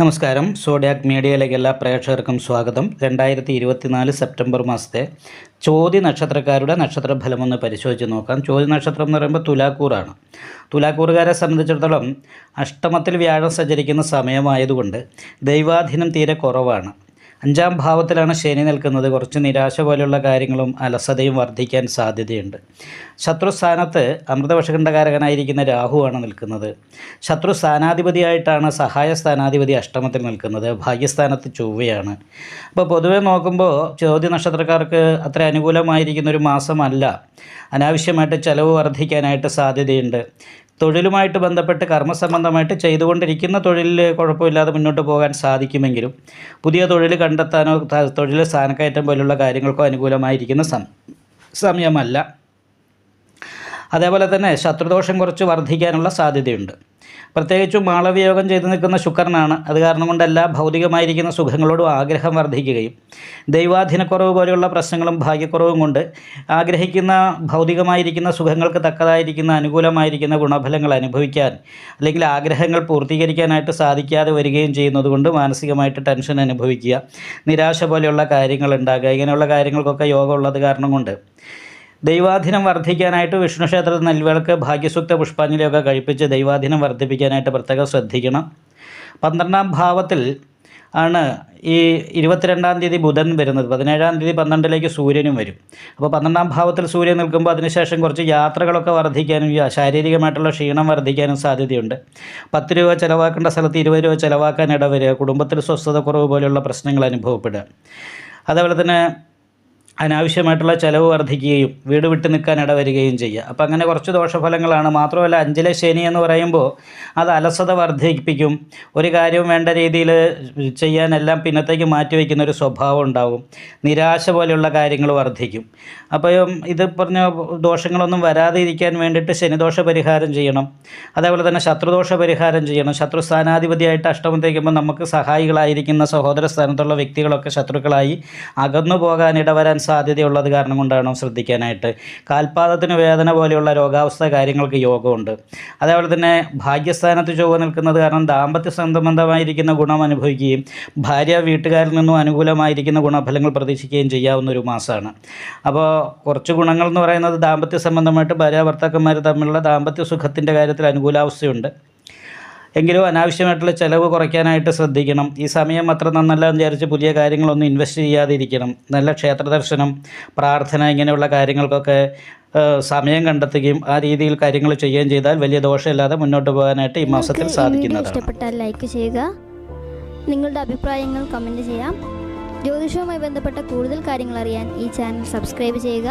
നമസ്കാരം. സോഡിയാക് മീഡിയയിലേക്ക് എല്ലാ പ്രേക്ഷകർക്കും സ്വാഗതം. രണ്ടായിരത്തി ഇരുപത്തിനാല് സെപ്റ്റംബർ മാസത്തെ ചോതി നക്ഷത്രക്കാരുടെ നക്ഷത്ര ഒന്ന് പരിശോധിച്ച് നോക്കാം. ചോതി നക്ഷത്രം എന്ന് പറയുമ്പോൾ തുലാക്കൂറാണ്. തുലാക്കൂറുകാരെ സംബന്ധിച്ചിടത്തോളം അഷ്ടമത്തിൽ വ്യാഴം സഞ്ചരിക്കുന്ന സമയമായതുകൊണ്ട് ദൈവാധീനം തീരെ കുറവാണ്. അഞ്ചാം ഭാവത്തിലാണ് ശനി നിൽക്കുന്നത്. കുറച്ച് നിരാശ പോലെയുള്ള കാര്യങ്ങളും അലസതയും വർദ്ധിക്കാൻ സാധ്യതയുണ്ട്. ശത്രുസ്ഥാനത്ത് അമൃതവശകണ്ഠകാരകനായിരിക്കുന്ന രാഹുവാണ് നിൽക്കുന്നത്. ശത്രു സ്ഥാനാധിപതിയായിട്ടാണ് സഹായ സ്ഥാനാധിപതി അഷ്ടമത്തിൽ നിൽക്കുന്നത്. ഭാഗ്യസ്ഥാനത്ത് ചൊവ്വയാണ്. അപ്പോൾ പൊതുവെ നോക്കുമ്പോൾ ചോദ്യ നക്ഷത്രക്കാർക്ക് അത്ര അനുകൂലമായിരിക്കുന്ന ഒരു മാസമല്ല. അനാവശ്യമായിട്ട് ചിലവ് വർദ്ധിക്കാനായിട്ട് സാധ്യതയുണ്ട്. തൊഴിലുമായിട്ട് ബന്ധപ്പെട്ട് കർമ്മസംബന്ധമായിട്ട് ചെയ്തുകൊണ്ടിരിക്കുന്ന തൊഴിലിൽ കുഴപ്പമില്ലാതെ മുന്നോട്ട് പോകാൻ സാധിക്കുമെങ്കിലും പുതിയ തൊഴിൽ കണ്ടെത്താനോ തൊഴിൽ സ്ഥാനക്കയറ്റം പോലുള്ള കാര്യങ്ങൾക്കോ അനുകൂലമായിരിക്കുന്ന സമയമല്ല. അതേപോലെ തന്നെ ശത്രുദോഷം കുറച്ച് വർദ്ധിക്കാനുള്ള സാധ്യതയുണ്ട്. പ്രത്യേകിച്ചും മാളവിയോഗം ചെയ്തു നിൽക്കുന്ന ശുക്രനാണ്. അത് കാരണം കൊണ്ട് എല്ലാ ഭൗതികമായിരിക്കുന്ന സുഖങ്ങളോടും ആഗ്രഹം വർദ്ധിക്കുകയും ദൈവാധീനക്കുറവ് പോലെയുള്ള പ്രശ്നങ്ങളും ഭാഗ്യക്കുറവും കൊണ്ട് ആഗ്രഹിക്കുന്ന ഭൗതികമായിരിക്കുന്ന സുഖങ്ങൾക്ക് തക്കതായിരിക്കുന്ന അനുകൂലമായിരിക്കുന്ന ഗുണഫലങ്ങൾ അനുഭവിക്കാൻ അല്ലെങ്കിൽ ആഗ്രഹങ്ങൾ പൂർത്തീകരിക്കാനായിട്ട് സാധിക്കാതെ വരികയും ചെയ്യുന്നത് കൊണ്ട് മാനസികമായിട്ട് ടെൻഷൻ അനുഭവിക്കുക നിരാശ പോലെയുള്ള കാര്യങ്ങൾ ഉണ്ടാകുക ഇങ്ങനെയുള്ള കാര്യങ്ങൾക്കൊക്കെ യോഗമുള്ളത് കാരണം കൊണ്ട് ദൈവാധീനം വർദ്ധിക്കാനായിട്ട് വിഷ്ണു ക്ഷേത്രത്തിൽ നെൽവിളക്ക് ഭാഗ്യസൂക്ത പുഷ്പാഞ്ജലിയൊക്കെ കഴിപ്പിച്ച് ദൈവാധീനം വർദ്ധിപ്പിക്കാനായിട്ട് പ്രത്യേകം ശ്രദ്ധിക്കണം. പന്ത്രണ്ടാം ഭാവത്തിൽ ആണ് ഈ ഇരുപത്തിരണ്ടാം തീയതി ബുധൻ വരുന്നത്. പതിനേഴാം തീയതി പന്ത്രണ്ടിലേക്ക് സൂര്യനും വരും. അപ്പോൾ പന്ത്രണ്ടാം ഭാവത്തിൽ സൂര്യൻ നിൽക്കുമ്പോൾ അതിനുശേഷം കുറച്ച് യാത്രകളൊക്കെ വർദ്ധിക്കാനും ശാരീരികമായിട്ടുള്ള ക്ഷീണം വർദ്ധിക്കാനും സാധ്യതയുണ്ട്. പത്ത് രൂപ ചിലവാക്കേണ്ട സ്ഥലത്ത് ഇരുപത് രൂപ ചിലവാക്കാൻ ഇടവരിക കുടുംബത്തിൽ സ്വസ്ഥത കുറവ് പോലെയുള്ള പ്രശ്നങ്ങൾ അനുഭവപ്പെടുക. അതേപോലെ തന്നെ അനാവശ്യമായിട്ടുള്ള ചിലവ് വർദ്ധിക്കുകയും വീട് വിട്ട് നിൽക്കാൻ ഇടവരികയും ചെയ്യുക. അപ്പം അങ്ങനെ കുറച്ച് ദോഷഫലങ്ങളാണ്. മാത്രമല്ല അഞ്ചിലെ ശനി എന്ന് പറയുമ്പോൾ അത് അലസത വർദ്ധിപ്പിക്കും. ഒരു കാര്യവും വേണ്ട രീതിയിൽ ചെയ്യാനെല്ലാം പിന്നത്തേക്ക് മാറ്റിവെക്കുന്ന ഒരു സ്വഭാവം ഉണ്ടാവും. നിരാശ പോലെയുള്ള കാര്യങ്ങൾ വർദ്ധിക്കും. അപ്പോൾ ഇത് പറഞ്ഞ ദോഷങ്ങളൊന്നും വരാതെ ഇരിക്കാൻ വേണ്ടിയിട്ട് ശനിദോഷ പരിഹാരം ചെയ്യണം. അതേപോലെ തന്നെ ശത്രുദോഷ പരിഹാരം ചെയ്യണം. ശത്രു സ്ഥാനാധിപതിയായിട്ട് അഷ്ടമത്തേക്കുമ്പോൾ നമുക്ക് സഹായികളായിരിക്കുന്ന സഹോദര സ്ഥാനത്തുള്ള വ്യക്തികളൊക്കെ ശത്രുക്കളായി അകന്നു പോകാൻ ഇടവരാൻ സാധ്യതയുള്ളത് കാരണം കൊണ്ടാണ് ശ്രദ്ധിക്കാനായിട്ട്? കാൽപാദത്തിന് വേദന പോലെയുള്ള രോഗാവസ്ഥ കാര്യങ്ങൾക്ക് യോഗമുണ്ട്. അതേപോലെ തന്നെ ഭാഗ്യസ്ഥാനത്ത് ചൊവ്വ നിൽക്കുന്നത് കാരണം ദാമ്പത്യ സംബന്ധമായിരിക്കുന്ന ഗുണം അനുഭവിക്കുകയും ഭാര്യ വീട്ടുകാരിൽ നിന്നും അനുകൂലമായിരിക്കുന്ന ഗുണഫലങ്ങൾ പ്രതീക്ഷിക്കുകയും ചെയ്യാവുന്ന ഒരു മാസമാണ്. അപ്പോൾ കുറച്ച് ഗുണങ്ങൾ എന്ന് പറയുന്നത് ദാമ്പത്യ സംബന്ധമായിട്ട് ഭാര്യ ഭർത്താക്കന്മാർ തമ്മിലുള്ള ദാമ്പത്യ സുഖത്തിന്റെ കാര്യത്തിൽ അനുകൂലാവസ്ഥയുണ്ട്. എങ്കിലും അനാവശ്യമായിട്ടുള്ള ചിലവ് കുറയ്ക്കാനായിട്ട് ശ്രദ്ധിക്കണം. ഈ സമയം അത്ര നന്നല്ല എന്ന് വിചാരിച്ച് പുതിയ കാര്യങ്ങളൊന്നും ഇൻവെസ്റ്റ് ചെയ്യാതിരിക്കണം. നല്ല ക്ഷേത്ര ദർശനം പ്രാർത്ഥന ഇങ്ങനെയുള്ള കാര്യങ്ങൾക്കൊക്കെ സമയം കണ്ടെത്തുകയും ആ രീതിയിൽ കാര്യങ്ങൾ ചെയ്യുകയും ചെയ്താൽ വലിയ ദോഷമില്ലാതെ മുന്നോട്ട് പോകാനായിട്ട് ഈ മാസത്തിൽ സാധിക്കുന്നത് സാധിക്കുന്നതാണ്. ഇഷ്ടപ്പെട്ടാൽ ലൈക്ക് ചെയ്യുക. നിങ്ങളുടെ അഭിപ്രായങ്ങൾ കമന്റ് ചെയ്യാം. ജ്യോതിഷവുമായി ബന്ധപ്പെട്ട കൂടുതൽ കാര്യങ്ങൾ അറിയാൻ ഈ ചാനൽ സബ്സ്ക്രൈബ് ചെയ്യുക.